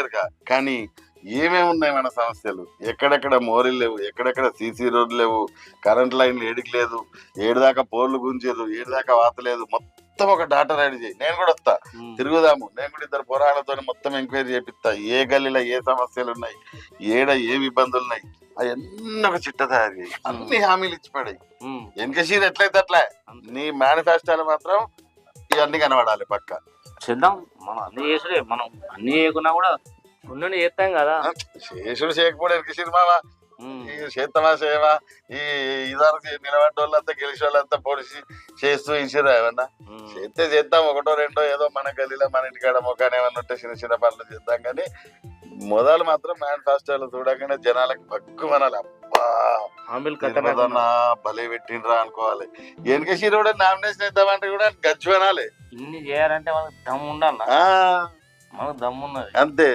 మనకెరక కానీ ఏమేమి ఉన్నాయి మన సమస్యలు? ఎక్కడెక్కడ మోరీలు లేవు? ఎక్కడెక్కడ సీసీ రోడ్లు లేవు? కరెంట్ లైన్లు ఏడికి లేదు? ఏడుదాకా పోర్లు గుంచారు ఏడుదాకా వాత లేదు? మొత్తం ఒక డాటా రెడీ చేయి. నేను కూడా వస్తా. తిరుగుదాము. నేను కూడా ఇద్దరు పోరాళ్ళతో మొత్తం ఎంక్వైరీ చేపిస్తా. ఏ గల్లీలో ఏ సమస్యలు ఉన్నాయి? ఏడ ఏమి ఇబ్బందులు ఉన్నాయి? అవన్నీ ఒక చిట్ట తయారు చేయి. అన్ని హామీలు ఇచ్చి పడాయి ఎట్లయితే అట్లా. నీ మేనిఫెస్టోలు మాత్రం ఇవన్నీ కనబడాలి పక్క. చేద్దాం. మనం అన్ని చేసుడే మనం అన్ని చేయకున్నా కూడా కొన్ని చేస్తాం కదా. శేషుడు మావా ఉమ్. ఈ చేత్తమా చేయవా? ఈ ఇదారు నిలబడ్డ వాళ్ళంతా గెలిచి వాళ్ళంతా పొడిచి చేస్తూ ఇచ్చిరా ఏమన్నా. చేస్తే చేద్దాం ఒకటో రెండో ఏదో మన గల్లీలో మన ఇంటికాడ మొక్కని ఏమన్నా ఉంటే చిన్న చిన్న పనులు చేద్దాం. కానీ మొదలు మాత్రం మేనిఫెస్టోలు చూడగానే జనాలకు పక్కు మనలు హామీలు తిరుపతన్న భలే పెట్టిండ్రా అనుకోవాలి. వెనకసీరి కూడా నామినేషన్ ఇద్దామంటే కూడా గజ్జు అనాలి. ఇన్ని చేయాలంటే మనకు దమ్ము ఉండాలి ఆ, మనకు దమ్ము ఉన్నది అంతే.